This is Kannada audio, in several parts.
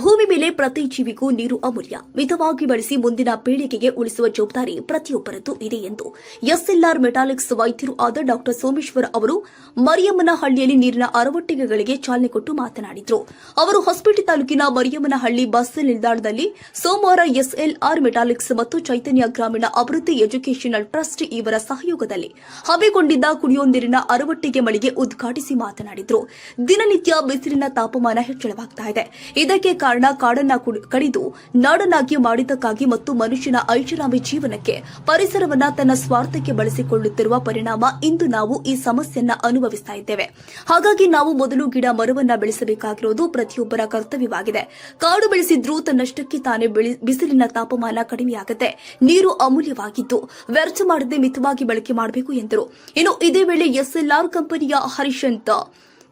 ಭೂಮಿ ಮೇಲೆ ಪ್ರತಿ ಜೀವಿಗೂ ನೀರು ಅಮೂಲ್ಯ. ಮಿತವಾಗಿ ಬಳಸಿ ಮುಂದಿನ ಪೀಳಿಗೆಗೆ ಉಳಿಸುವ ಜವಾಬ್ದಾರಿ ಪ್ರತಿಯೊಬ್ಬರದ್ದು ಇದೆ ಎಂದು ಎಸ್ಎಲ್ಆರ್ ಮೆಟಾಲಿಕ್ಸ್ ವೈದ್ಯರು ಆದ ಡಾ. ಸೋಮೇಶ್ವರ್ ಅವರು ಮರಿಯಮ್ಮನಹಳ್ಳಿಯಲ್ಲಿ ನೀರಿನ ಅರವಟ್ಟಿಗೆಗಳಿಗೆ ಚಾಲನೆ ಕೊಟ್ಟು ಮಾತನಾಡಿದರು. ಅವರು ಹೊಸಪೇಟೆ ತಾಲೂಕಿನ ಮರಿಯಮ್ಮನಹಳ್ಳಿ ಬಸ್ ನಿಲ್ದಾಣದಲ್ಲಿ ಸೋಮವಾರ ಎಸ್ಎಲ್ಆರ್ ಮೆಟಾಲಿಕ್ಸ್ ಮತ್ತು ಚೈತನ್ಯ ಗ್ರಾಮೀಣ ಅಭಿವೃದ್ಧಿ ಎಜುಕೇಷನಲ್ ಟ್ರಸ್ಟ್ ಇವರ ಸಹಯೋಗದಲ್ಲಿ ಹಮ್ಮಿಕೊಂಡಿದ್ದ ಕುಡಿಯುವ ನೀರಿನ ಅರವಟ್ಟಿಗೆ ಮಳಿಗೆ ಉದ್ಘಾಟಿಸಿ ಮಾತನಾಡಿದರು. ದಿನನಿತ್ಯ ಬಿಸಿಲಿನ ತಾಪಮಾನ ಹೆಚ್ಚಳವಾಗ್ತಾ ಇದೆ. ಇದಕ್ಕೆ ಕಾರಣ ಕಾಡನ್ನ ಕುಡಿ- ಕಡಿದು ನಾಡನಾಗಿ ಮಾಡಿದ್ದಕ್ಕಾಗಿ ಮತ್ತು ಮನುಷ್ಯನ ಐಷಾರಾಮಿ ಜೀವನಕ್ಕೆ ಪರಿಸರವನ್ನ ತನ್ನ ಸ್ವಾರ್ಥಕ್ಕೆ ಬಳಸಿಕೊಳ್ಳುತ್ತಿರುವ ಪರಿಣಾಮ ಇಂದು ನಾವು ಈ ಸಮಸ್ಯೆಯನ್ನ ಅನುಭವಿಸ್ತಾ ಇದ್ದೇವೆ. ಹಾಗಾಗಿ ನಾವು ಮೊದಲು ಗಿಡ ಮರವನ್ನ ಬೆಳೆಸಬೇಕಾಗಿರೋದು ಪ್ರತಿಯೊಬ್ಬರ ಕರ್ತವ್ಯವಾಗಿದೆ. ಕಾಡು ಬೆಳೆಸಿದ್ರೂ ತನ್ನಷ್ಟಕ್ಕೆ ತಾನೇ ಬಿಸಿಲಿನ ತಾಪಮಾನ ಕಡಿಮೆಯಾಗುತ್ತೆ ನೀರು ಅಮೂಲ್ಯವಾಗಿದ್ದು ವ್ಯರ್ಥ ಮಾಡದೆ ಮಿತವಾಗಿ ಬಳಕೆ ಮಾಡಬೇಕು ಎಂದರು. ಇನ್ನು ಇದೇ ವೇಳೆ ಎಸ್ಎಲ್ಆರ್ ಕಂಪನಿಯ ಹರಿಶಂತ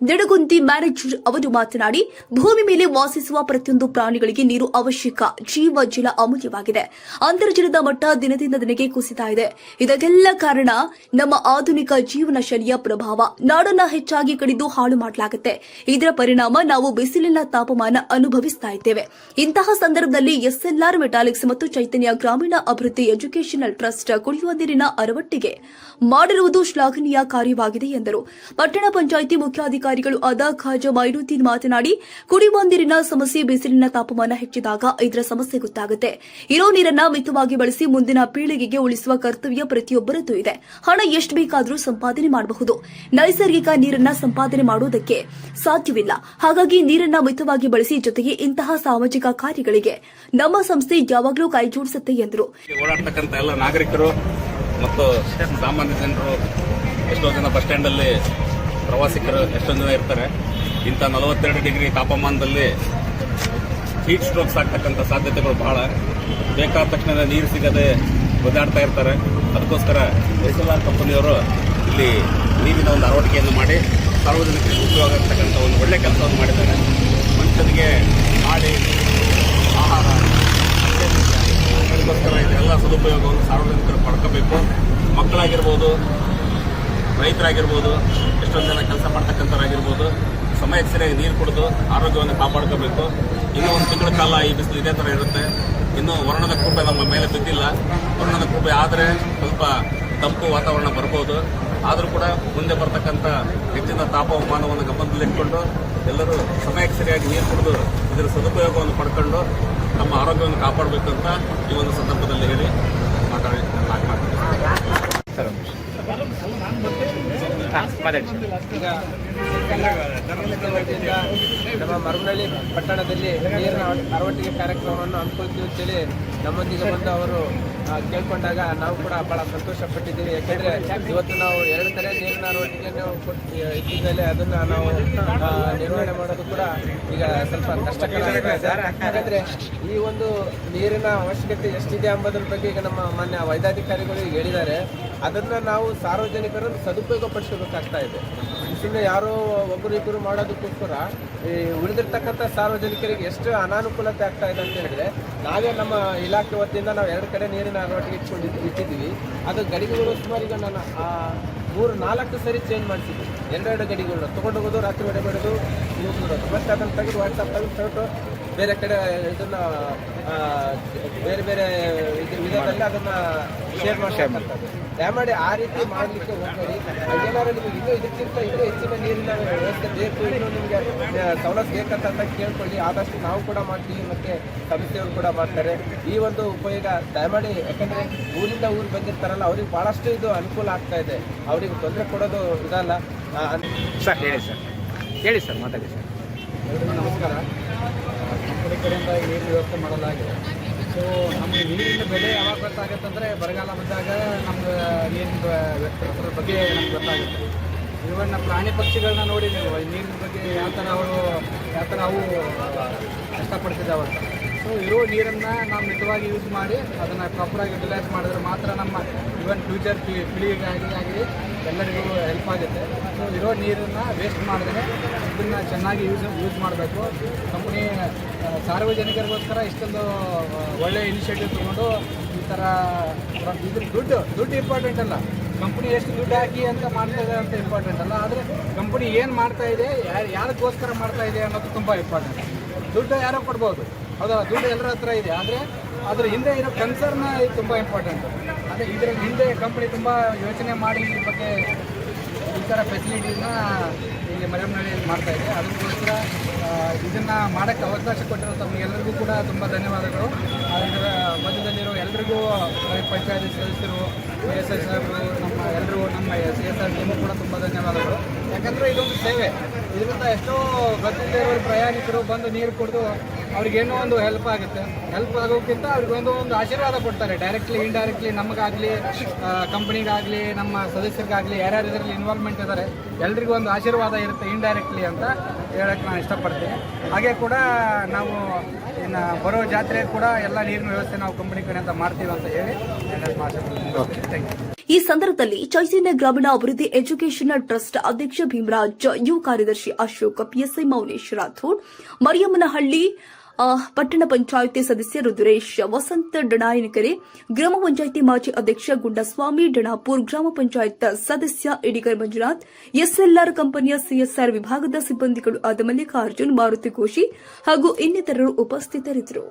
ನಿಡಗುಂದಿ ಮ್ಯಾನೇಜರ್ ಅವರು ಮಾತನಾಡಿ, ಭೂಮಿ ಮೇಲೆ ವಾಸಿಸುವ ಪ್ರತಿಯೊಂದು ಪ್ರಾಣಿಗಳಿಗೆ ನೀರು ಅವಶ್ಯಕ, ಜೀವ ಜಲ ಅಮೂಲ್ಯವಾಗಿದೆ. ಅಂತರ್ಜಲದ ಮಟ್ಟ ದಿನದಿಂದ ದಿನಕ್ಕೆ ಕುಸಿತಾ ಇದೆ. ಇದಕ್ಕೆಲ್ಲ ಕಾರಣ ನಮ್ಮ ಆಧುನಿಕ ಜೀವನ ಶೈಲಿಯ ಪ್ರಭಾವ. ನಾಡನ್ನ ಹೆಚ್ಚಾಗಿ ಕಡಿದು ಹಾಳು ಮಾಡಲಾಗುತ್ತೆ. ಇದರ ಪರಿಣಾಮ ನಾವು ಬಿಸಿಲಿನ ತಾಪಮಾನ ಅನುಭವಿಸ್ತಾ ಇದ್ದೇವೆ. ಇಂತಹ ಸಂದರ್ಭದಲ್ಲಿ ಎಸ್ಎಲ್ಆರ್, ಮೆಟಾಲಿಕ್ಸ್ ಮತ್ತು ಚೈತನ್ಯ ಗ್ರಾಮೀಣ ಅಭಿವೃದ್ಧಿ ಎಜುಕೇಷನಲ್ ಟ್ರಸ್ಟ್ ಕುಡಿಯುವ ನೀರಿನ ಅರವಟ್ಟಿಗೆ ಮಾಡಿರುವುದು ಶ್ಲಾಘನೀಯ ಕಾರ್ಯವಾಗಿದೆ ಎಂದರು. ಪಟ್ಟಣ ಪಂಚಾಯಿತಿ ಮುಖ್ಯಾಧಿಕಾರಿಗಳು ಅದಾ ಖಾಜಾ ಮೈನುದ್ದೀನ್ ಮಾತನಾಡಿ ಕುಡಿಯುವ ನೀರಿನ ಸಮಸ್ಯೆ ಬಿಸಿಲಿನ ತಾಪಮಾನ ಹೆಚ್ಚಿದಾಗ ಇದರ ಸಮಸ್ಯೆ ಗೊತ್ತಾಗುತ್ತೆ. ಇರೋ ನೀರನ್ನ ಮಿತವಾಗಿ ಬಳಸಿ ಮುಂದಿನ ಪೀಳಿಗೆಗೆ ಉಳಿಸುವ ಕರ್ತವ್ಯ ಪ್ರತಿಯೊಬ್ಬರದ್ದು ಇದೆ. ಹಣ ಎಷ್ಟು ಬೇಕಾದರೂ ಸಂಪಾದನೆ ಮಾಡಬಹುದು. ನೈಸರ್ಗಿಕ ನೀರನ್ನ ಸಂಪಾದನೆ ಮಾಡುವುದಕ್ಕೆ ಸಾಧ್ಯವಿಲ್ಲ. ಹಾಗಾಗಿ ನೀರನ್ನ ಮಿತವಾಗಿ ಬಳಸಿ ಜೊತೆಗೆ ಇಂತಹ ಸಾಮಾಜಿಕ ಕಾರ್ಯಗಳಿಗೆ ನಮ್ಮ ಸಂಸ್ಥೆ ಯಾವಾಗಲೂ ಕೈಜೋಡಿಸುತ್ತೆ ಎಂದರು. ಮತ್ತು ಸಾಮಾನ್ಯ ಜನರು ಎಷ್ಟೋ ಜನ ಬಸ್ ಸ್ಟ್ಯಾಂಡಲ್ಲಿ ಪ್ರವಾಸಿಗರು ಎಷ್ಟೊಂದು ಜನ ಇರ್ತಾರೆ. ಇಂಥ ನಲವತ್ತೆರಡು ಡಿಗ್ರಿ ತಾಪಮಾನದಲ್ಲಿ ಹೀಟ್ ಸ್ಟ್ರೋಕ್ಸ್ ಆಗ್ತಕ್ಕಂಥ ಸಾಧ್ಯತೆಗಳು ಬಹಳ. ಬೇಕಾದ ತಕ್ಷಣ ನೀರು ಸಿಗದೆ ಒದ್ದಾಡ್ತಾ ಇರ್ತಾರೆ. ಅದಕ್ಕೋಸ್ಕರ ಎಸ್ ಎಲ್ ಆರ್ ಕಂಪನಿಯವರು ಇಲ್ಲಿ ನೀರಿನ ಒಂದು ಅಳವಡಿಕೆಯನ್ನು ಮಾಡಿ ಸಾರ್ವಜನಿಕರಿಗೆ ಉಪಯೋಗ ಆಗ್ತಕ್ಕಂಥ ಒಂದು ಒಳ್ಳೆ ಕೆಲಸವನ್ನು ಮಾಡಿದ್ದಾರೆ. ಮನುಷ್ಯನಿಗೆ ಮಾಡಿ ಆಹಾರ ಅದಕ್ಕೋಸ್ಕರ ಇದೆಲ್ಲ ಸದುಪಯೋಗವನ್ನು ಸಾರ್ವಜನಿಕರು ಪಡ್ಕೋಬೇಕು. ಮಕ್ಕಳಾಗಿರ್ಬೋದು ರೈತರಾಗಿರ್ಬೋದು ಎಷ್ಟೊಂದು ಜನ ಕೆಲಸ ಮಾಡ್ತಕ್ಕಂಥವ್ರಾಗಿರ್ಬೋದು ಸಮಯಕ್ಕೆ ಸರಿಯಾಗಿ ನೀರು ಕುಡಿದು ಆರೋಗ್ಯವನ್ನು ಕಾಪಾಡ್ಕೋಬೇಕು. ಇನ್ನೂ ಒಂದು ತಿಂಗಳ ಕಾಲ ಈ ಬಿಸಿಲು ಇದೇ ಥರ ಇರುತ್ತೆ. ಇನ್ನೂ ವರ್ಣದ ಕೃಪೆ ನಮ್ಮ ಮೇಲೆ ಬಿದ್ದಿಲ್ಲ. ವರ್ಣದ ಕೃಪೆ ಆದರೆ ಸ್ವಲ್ಪ ತಂಪು ವಾತಾವರಣ ಬರ್ಬೋದು. ಆದರೂ ಕೂಡ ಮುಂದೆ ಬರ್ತಕ್ಕಂಥ ಹೆಚ್ಚಿನ ತಾಪಮಾನವನ್ನು ಗಮನದಲ್ಲಿಟ್ಕೊಂಡು ಎಲ್ಲರೂ ಸಮಯಕ್ಕೆ ಸರಿಯಾಗಿ ನೀರು ಕುಡಿದು ಇದರ ಸದುಪಯೋಗವನ್ನು ಪಡ್ಕೊಂಡು ತಮ್ಮ ಆರೋಗ್ಯವನ್ನು ಕಾಪಾಡಬೇಕು ಅಂತ ಈ ಒಂದು ಸಂದರ್ಭದಲ್ಲಿ ಹೇಳಿ ಮಾತಾಡಿ ನಾನು ಮಾತಾಡ್ತೀನಿ ಈಗ ವತಿಯಿಂದ ನಮ್ಮ ಮರಮನಹಳ್ಳಿ ಪಟ್ಟಣದಲ್ಲಿ ನೀರಿನ ಅರವಟ್ಟಿಗೆ ಕಾರ್ಯಕ್ರಮವನ್ನು ಹಮ್ಮಿಕೊಳ್ತೀವಿ ಅಂತೇಳಿ ನಮ್ಮೊಂದಿಗೆ ಬಂದು ಅವರು ಕೇಳ್ಕೊಂಡಾಗ ನಾವು ಕೂಡ ಬಹಳ ಸಂತೋಷ ಪಟ್ಟಿದ್ದೀವಿ ಯಾಕೆಂದ್ರೆ ಇವತ್ತು ನಾವು ಎರಡು ಕಡೆ ನೀರಿನ ಅರವಟ್ಟಿಗೆಯನ್ನು ಕೊಟ್ಟು ಇದ್ದಿದ್ದಲ್ಲಿ ಅದನ್ನ ನಾವು ನಿರ್ವಹಣೆ ಮಾಡೋದು ಕೂಡ ಈಗ ಸ್ವಲ್ಪ ಕಷ್ಟಕರ ಯಾಕಂದರೆ ಈ ಒಂದು ನೀರಿನ ಅವಶ್ಯಕತೆ ಎಷ್ಟಿದೆ ಎಂಬುದ್ರ ಬಗ್ಗೆ ಈಗ ನಮ್ಮ ಮಾನ್ಯ ವೈದ್ಯಾಧಿಕಾರಿಗಳು ಹೇಳಿದ್ದಾರೆ. ಅದನ್ನ ನಾವು ಸಾರ್ವಜನಿಕರನ್ನು ಸದುಪಯೋಗ ಪಡಿಸಬೇಕಾಗ್ತಾ ಇದೆ. ಸುಮ್ಮನೆ ಯಾರೋ ಒಬ್ಬರು ಇಬ್ಬರು ಮಾಡೋದಕ್ಕೋಸ್ಕರ ಈ ಉಳಿದಿರ್ತಕ್ಕಂಥ ಸಾರ್ವಜನಿಕರಿಗೆ ಎಷ್ಟು ಅನಾನುಕೂಲತೆ ಆಗ್ತಾ ಇದೆ ಅಂತ ಹೇಳಿದ್ರೆ, ನಾವೇ ನಮ್ಮ ಇಲಾಖೆ ವತಿಯಿಂದ ನಾವು ಎರಡು ಕಡೆ ನೀರಿನ ಅಳವಡಿಕೆ ಇಟ್ಕೊಂಡು ಇಟ್ಟಿದ್ದೀವಿ. ಅದು ಗಡಿಗೆಗಳು ಸುಮಾರು ಈಗ ನಾನು ಮೂರು, ನಾಲ್ಕು ಸರಿ ಚೇಂಜ್ ಮಾಡಿಸಿದ್ವಿ. ಎರಡೆರಡು ಗಡಿಗಳು ತೊಗೊಂಡು ಹೋಗೋದು ರಾತ್ರಿ ಹೊಡೆ ಬಿಡೋದು ಯೂಸ್ ಮಾಡೋದು ಮತ್ತೆ ಅದನ್ನು ತೆಗೆದು ವಾಟ್ಸಪ್ ತೆಗೆದು ಹೊರಟು ಬೇರೆ ಕಡೆ ಇದನ್ನ ಬೇರೆ ಬೇರೆ ಇದು ವಿಧದಲ್ಲಿ ಅದನ್ನ ಶೇರ್ ಮಾಡ್ತಾರೆ ದಯಮಾಡಿ ಆ ರೀತಿ ಮಾಡಲಿಕ್ಕೆ ಹೋಗ್ಬೇಡಿ. ಏನಾದ್ರು ನಿಮಗೆ ಇದು ಇದಕ್ಕಿಂತ ಇನ್ನೂ ಹೆಚ್ಚಿನ ನೀರಿನ ವ್ಯವಸ್ಥೆ ಬೇಕು. ಇನ್ನೂ ನಿಮಗೆ ಸವಲತ್ತು ಬೇಕಂತ ಕೇಳ್ಕೊಳ್ಳಿ. ಆದಷ್ಟು ನಾವು ಕೂಡ ಮಾಡ್ತೀವಿ. ಮತ್ತೆ ಸಂಸ್ಥೆಯವರು ಕೂಡ ಮಾಡ್ತಾರೆ. ಈ ಒಂದು ಉಪಯೋಗ ದಯಮಾಡಿ ಯಾಕಂದ್ರೆ ಊರಿಂದ ಊರು ಬಂದಿರ್ತಾರಲ್ಲ ಅವ್ರಿಗೆ ಬಹಳಷ್ಟು ಇದು ಅನುಕೂಲ ಆಗ್ತಾ ಇದೆ. ಅವ್ರಿಗೆ ತೊಂದರೆ ಕೊಡೋದು ಇದಲ್ಲ. ಸರ್ ಹೇಳಿ ಸರ್. ಹೇಳಿ ಸರ್ ಮಾತಾಡಿ ಸರ್. ನಮಸ್ಕಾರ. ಕಂಪನಿ ಕಡೆಯಿಂದ ನೀರಿನ ವ್ಯವಸ್ಥೆ ಮಾಡಲಾಗಿದೆ. ಸೊ ನಮಗೆ ನೀರಿನ ಬೆಲೆ ಯಾವಾಗ ಗೊತ್ತಾಗುತ್ತೆ ಅಂದರೆ ಬರಗಾಲ ಬಂದಾಗ ನಮ್ಗೆ ನೀರಿನ ವ್ಯಕ್ತಿ ಬಗ್ಗೆ ನಮ್ಗೆ ಗೊತ್ತಾಗುತ್ತೆ. ಇವನ್ನ ಪ್ರಾಣಿ ಪಕ್ಷಿಗಳನ್ನ ನೋಡಿ ನೀವು ನೀರಿನ ಬಗ್ಗೆ ಯಾವ ಥರ ಅವರು ಯಾವ ಥರ ಅವು ಕಷ್ಟಪಡ್ತಿದ್ದಾವಂತ ಸೊ ಇರೋ ನೀರನ್ನು ನಾವು ಮಿತವಾಗಿ ಯೂಸ್ ಮಾಡಿ ಅದನ್ನು ಪ್ರಾಪರಾಗಿ ಯುಟಿಲೈಸ್ ಮಾಡಿದ್ರೆ ಮಾತ್ರ ನಮ್ಮ ಇವನ್ ಫ್ಯೂಚರ್ ಪೀಳಿಗೆಗಾಗಿ ಆಗಲಿ ಎಲ್ಲರಿಗೂ ಹೆಲ್ಪ್ ಆಗುತ್ತೆ. ಸೊ ಇರೋ ನೀರನ್ನು ವೇಸ್ಟ್ ಮಾಡಿದ್ರೆ ಇದನ್ನು ಚೆನ್ನಾಗಿ ಯೂಸ್ ಯೂಸ್ ಮಾಡಬೇಕು. ಕಂಪ್ನಿ ಸಾರ್ವಜನಿಕರಿಗೋಸ್ಕರ ಇಷ್ಟೊಂದು ಒಳ್ಳೆಯ ಒಳ್ಳೆ ಇನಿಷಿಯೇಟಿವ್ ತೊಗೊಂಡು ಈ ಥರ ಇದ್ರ ದುಡ್ಡು ದುಡ್ಡು ಇಂಪಾರ್ಟೆಂಟ್ ಅಲ್ಲ. ಕಂಪ್ನಿ ಎಷ್ಟು ದುಡ್ಡು ಹಾಕಿ ಅಂತ ಮಾಡ್ತಾ ಇದೆ ಅಂತ ಇಂಪಾರ್ಟೆಂಟ್ ಅಲ್ಲ. ಆದರೆ ಕಂಪ್ನಿ ಏನು ಮಾಡ್ತಾ ಇದೆ, ಯಾರು ಯಾರಿಗೋಸ್ಕರ ಮಾಡ್ತಾ ಇದೆ ಅನ್ನೋದು ತುಂಬ ಇಂಪಾರ್ಟೆಂಟ್ ದುಡ್ಡು ಯಾರೋ ಕೊಡ್ಬೋದು. ಹೌದಾ? ದುಡ್ಡು ಎಲ್ಲರ ಹತ್ರ ಇದೆ. ಆದರೆ ಅದ್ರ ಹಿಂದೆ ಇರೋ ಕನ್ಸರ್ನ ತುಂಬ ಇಂಪಾರ್ಟೆಂಟ್ ಅದೇ ಇದರ ಹಿಂದೆ ಕಂಪ್ನಿ ತುಂಬ ಯೋಚನೆ ಮಾಡಿ ಇದ್ರ ಬಗ್ಗೆ ಈ ಥರ ಫೆಸಿಲಿಟೀಸ್ನ ಇಲ್ಲಿ ಮರಿಯಮ್ಮನಹಳ್ಳಿಯಲ್ಲಿ ಮಾಡ್ತಾ ಇದೆ. ಅದಕ್ಕೋಸ್ಕರ ಇದನ್ನು ಮಾಡೋಕ್ಕೆ ಅವಕಾಶ ಕೊಟ್ಟಿರೋ ತಮಗೆಲ್ಲರಿಗೂ ಕೂಡ ತುಂಬ ಧನ್ಯವಾದಗಳು. ಇದರ ಮಧ್ಯದಲ್ಲಿರೋ ಎಲ್ರಿಗೂ ಪಂಚಾಯತಿ ಸದಸ್ಯರು ಎಸ್ ಎಸ್ ಸಾಹೇಬರು ಎಲ್ಲರೂ ನಮ್ಮ ಸಿ ಎಸ್ ಆರ್ ಟೀಮು ಕೂಡ ತುಂಬ ಧನ್ಯವಾದಗಳು. ಯಾಕಂದರೆ ಇದೊಂದು ಸೇವೆ. ಇದರಿಂದ ಎಷ್ಟೋ ಗೊತ್ತಿಲ್ಲದೆ ಇರೋ ಪ್ರಯಾಣಿಕರು ಬಂದು ನೀರು ಕುಡಿದು ಅವ್ರಿಗೇನೋ ಒಂದು ಹೆಲ್ಪ್ ಆಗುತ್ತೆ. ಹೆಲ್ಪ್ ಆಗೋಕ್ಕಿಂತ ಅವ್ರಿಗೊಂದು ಒಂದು ಆಶೀರ್ವಾದ ಕೊಡ್ತಾರೆ. ಡೈರೆಕ್ಟ್ಲಿ ಇಂಡೈರೆಕ್ಟ್ಲಿ ನಮಗಾಗಲಿ ಕಂಪ್ನಿಗಾಗಲಿ ನಮ್ಮ ಸದಸ್ಯರಿಗಾಗಲಿ ಯಾರ್ಯಾರು ಇದರಲ್ಲಿ ಇನ್ವಾಲ್ವ್ಮೆಂಟ್ ಇದ್ದಾರೆ ಎಲ್ರಿಗೂ ಒಂದು ಆಶೀರ್ವಾದ ಇರುತ್ತೆ ಇಂಡೈರೆಕ್ಟ್ಲಿ ಅಂತ ಹೇಳಕ್ಕೆ ನಾನು ಇಷ್ಟಪಡ್ತೀನಿ. ಹಾಗೆ ಕೂಡ ನಾವು ಇನ್ನು ಬರೋ ಜಾತ್ರೆ ಕೂಡ ಎಲ್ಲ ನೀರಿನ ವ್ಯವಸ್ಥೆ ನಾವು ಕಂಪನಿ ಕಡೆಯಿಂದ ಮಾಡ್ತೀವಿ ಅಂತ ಹೇಳಿ ಮಾತು ಥ್ಯಾಂಕ್ ಯು ಈ ಸಂದರ್ಭದಲ್ಲಿ ಚೈತನ್ಯ ಗ್ರಾಮೀಣ ಅಭಿವೃದ್ಧಿ ಎಜುಕೇಷನಲ್ ಟ್ರಸ್ಟ್ ಅಧ್ಯಕ್ಷ ಭೀಮರಾಜ್ ಯು ಕಾರ್ಯದರ್ಶಿ ಅಶೋಕ್, ಪಿಎಸ್ಐ ಮೌನೇಶ್ ರಾಥೋಡ್, ಮರಿಯಮ್ಮನಹಳ್ಳಿ ಪಟ್ಟಣ ಪಂಚಾಯಿತಿ ಸದಸ್ಯ ರುದ್ರೇಶ್, ವಸಂತ ಡಣಾಯನಕರೆ, ಗ್ರಾಮ ಪಂಚಾಯಿತಿ ಮಾಜಿ ಅಧ್ಯಕ್ಷ ಗುಂಡಸ್ವಾಮಿ, ಡಣಾಪುರ್ ಗ್ರಾಮ ಪಂಚಾಯತ್ ಸದಸ್ಯ ಇಡಿಗರ್ ಮಂಜುನಾಥ್, ಎಸ್ಎಲ್ಆರ್ ಕಂಪನಿಯ ಸಿಎಸ್ಆರ್ ವಿಭಾಗದ ಸಿಬ್ಬಂದಿಗಳು ಆದ ಮಲ್ಲಿಕಾರ್ಜುನ್, ಮಾರುತಿ ಘೋಷಿ ಹಾಗೂ ಇನ್ನಿತರರು ಉಪಸ್ಥಿತರಿದ್ದರು.